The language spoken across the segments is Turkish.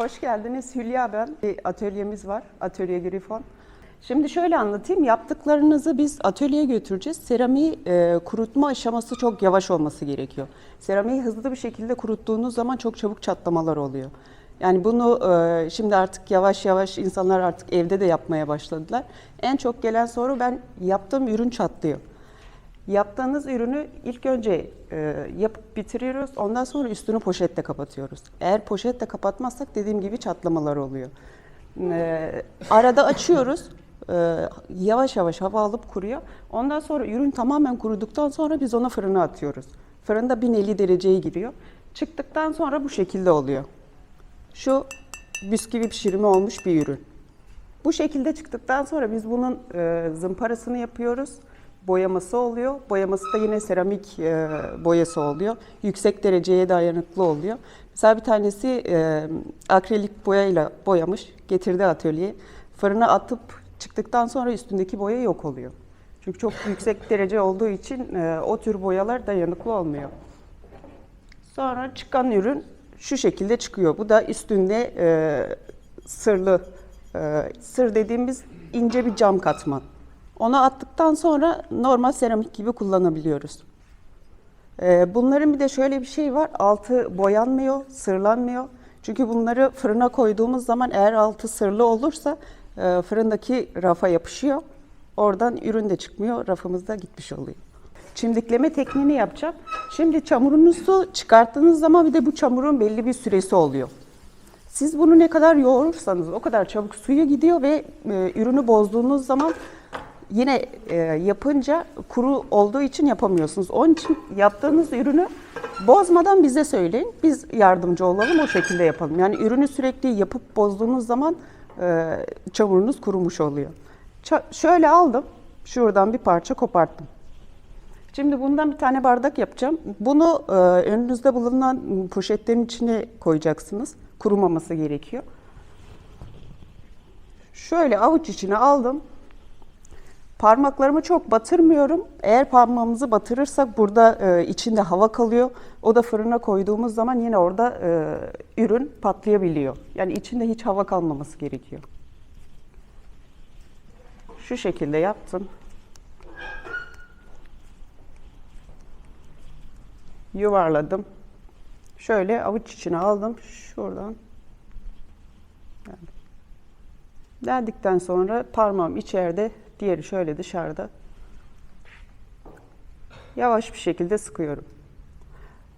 Hoş geldiniz Hülya ben. Bir atölyemiz var, Atölye Grifon. Şimdi şöyle anlatayım, yaptıklarınızı biz atölyeye götüreceğiz. Seramiği e, kurutma aşaması çok yavaş olması gerekiyor. Seramiği hızlı bir şekilde kuruttuğunuz zaman çok çabuk çatlamalar oluyor. Yani bunu e, şimdi artık yavaş yavaş insanlar artık evde de yapmaya başladılar. En çok gelen soru ben yaptığım ürün çatlıyor. Yaptığınız ürünü ilk önce e, yapıp bitiriyoruz. Ondan sonra üstünü poşetle kapatıyoruz. Eğer poşetle kapatmazsak dediğim gibi çatlamalar oluyor. E, arada açıyoruz. E, yavaş yavaş hava alıp kuruyor. Ondan sonra ürün tamamen kuruduktan sonra biz onu fırına atıyoruz. Fırında 1050 dereceye giriyor. Çıktıktan sonra bu şekilde oluyor. Şu bisküvi pişirimi olmuş bir ürün. Bu şekilde çıktıktan sonra biz bunun e, zımparasını yapıyoruz. Boyaması oluyor. Boyaması da yine seramik e, boyası oluyor. Yüksek dereceye dayanıklı oluyor. Mesela bir tanesi e, akrilik boyayla boyamış, getirdi atölyeye. Fırına atıp çıktıktan sonra üstündeki boya yok oluyor. Çünkü çok yüksek derece olduğu için e, o tür boyalar dayanıklı olmuyor. Sonra çıkan ürün şu şekilde çıkıyor. Bu da üstünde e, sırlı, e, sır dediğimiz ince bir cam katman. Onu attıktan sonra normal seramik gibi kullanabiliyoruz. E, bunların bir de şöyle bir şey var. Altı boyanmıyor, sırlanmıyor. Çünkü bunları fırına koyduğumuz zaman eğer altı sırlı olursa e, fırındaki rafa yapışıyor. Oradan ürün de çıkmıyor, rafımızda gitmiş oluyor. Çimdikleme tekniğini yapacağım. Şimdi çamurunuzu çıkarttığınız zaman bir de bu çamurun belli bir süresi oluyor. Siz bunu ne kadar yoğurursanız o kadar çabuk suya gidiyor ve e, ürünü bozduğunuz zaman yine e, yapınca kuru olduğu için yapamıyorsunuz. Onun için yaptığınız ürünü bozmadan bize söyleyin. Biz yardımcı olalım o şekilde yapalım. Yani ürünü sürekli yapıp bozduğunuz zaman e, çamurunuz kurumuş oluyor. Ça- şöyle aldım. Şuradan bir parça koparttım. Şimdi bundan bir tane bardak yapacağım. Bunu e, önünüzde bulunan poşetlerin içine koyacaksınız. Kurumaması gerekiyor. Şöyle avuç içine aldım. Parmaklarımı çok batırmıyorum. Eğer parmağımızı batırırsak burada e, içinde hava kalıyor. O da fırına koyduğumuz zaman yine orada e, ürün patlayabiliyor. Yani içinde hiç hava kalmaması gerekiyor. Şu şekilde yaptım. yuvarladım. Şöyle avuç içine aldım. Şuradan. Geldim. Geldikten sonra parmağım içeride, diğeri şöyle dışarıda. Yavaş bir şekilde sıkıyorum.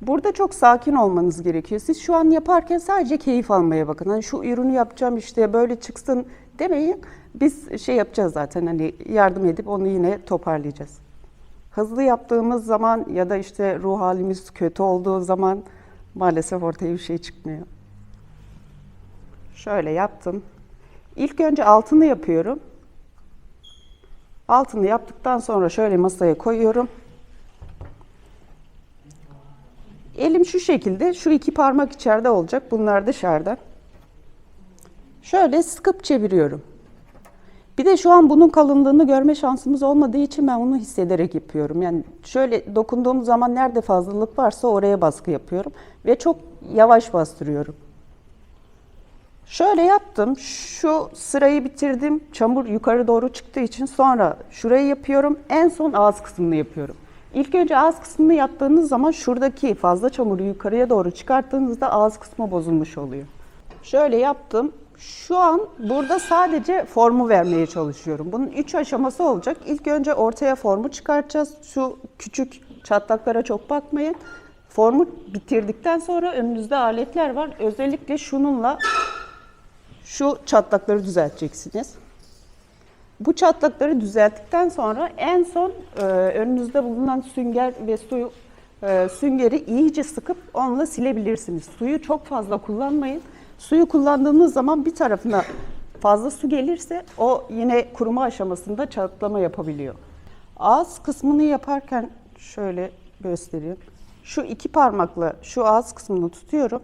Burada çok sakin olmanız gerekiyor. Siz şu an yaparken sadece keyif almaya bakın. Hani şu ürünü yapacağım işte böyle çıksın demeyin. Biz şey yapacağız zaten hani yardım edip onu yine toparlayacağız. Hızlı yaptığımız zaman ya da işte ruh halimiz kötü olduğu zaman maalesef ortaya bir şey çıkmıyor. Şöyle yaptım. İlk önce altını yapıyorum. Altını yaptıktan sonra şöyle masaya koyuyorum. Elim şu şekilde, şu iki parmak içeride olacak, bunlar dışarıda. Şöyle sıkıp çeviriyorum. Bir de şu an bunun kalınlığını görme şansımız olmadığı için ben onu hissederek yapıyorum. Yani şöyle dokunduğum zaman nerede fazlalık varsa oraya baskı yapıyorum ve çok yavaş bastırıyorum. Şöyle yaptım. Şu sırayı bitirdim. Çamur yukarı doğru çıktığı için sonra şurayı yapıyorum. En son ağız kısmını yapıyorum. İlk önce ağız kısmını yaptığınız zaman şuradaki fazla çamuru yukarıya doğru çıkarttığınızda ağız kısmı bozulmuş oluyor. Şöyle yaptım. Şu an burada sadece formu vermeye çalışıyorum. Bunun üç aşaması olacak. İlk önce ortaya formu çıkartacağız. Şu küçük çatlaklara çok bakmayın. Formu bitirdikten sonra önünüzde aletler var. Özellikle şununla şu çatlakları düzelteceksiniz. Bu çatlakları düzelttikten sonra en son e, önünüzde bulunan sünger ve suyu e, süngeri iyice sıkıp onunla silebilirsiniz. Suyu çok fazla kullanmayın. Suyu kullandığınız zaman bir tarafına fazla su gelirse o yine kuruma aşamasında çatlama yapabiliyor. Ağız kısmını yaparken şöyle göstereyim. Şu iki parmakla şu ağız kısmını tutuyorum.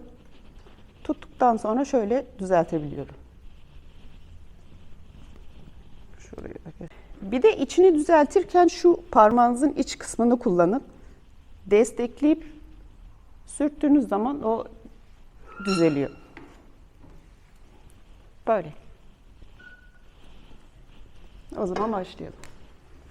Tuttuktan sonra şöyle düzeltebiliyorum. Şuraya. Bir de içini düzeltirken şu parmağınızın iç kısmını kullanın. Destekleyip sürttüğünüz zaman o düzeliyor. Böyle. O zaman başlayalım.